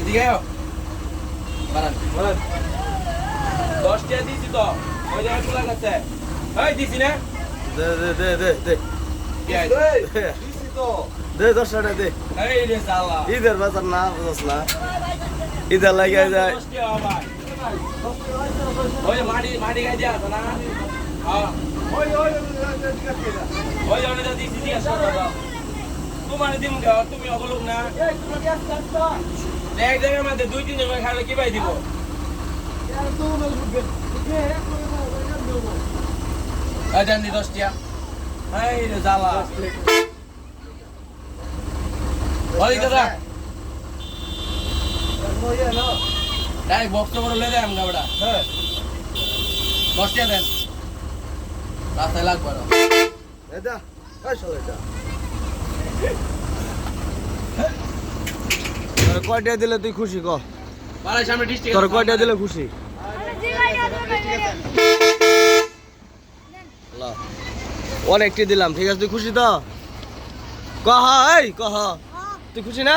এদিকে। দশ টাকা দিছি তো। ওই জায়গায় খোলা গেছে। এই দিছি না। দে দে দে দে দে। কি আছে? দে দশ টাকা দে। এই রে সালা ঈদের বাজার না বুঝছ না। ঈদের লাগে যায়। ওই মাটি মাটি দেওয়া আছে না? তোমার তুমি অবলোক না এক জায়গার মধ্যে দুই তিন জন খাইলে কি পাই দিব জ্বালা ওই দাদা ডাইরেক্ট বক্স করে লে দেন গাবড়া দশ টিয়া দেন। রাস্তায় লাগবে না। এটা কয়টা দিলে তুই খুশি ক? তোর কয়টা দিলে খুশি? অনেকটি দিলাম ঠিক আছে তুই খুশি তো? কহ এই কহ তুই খুশি না?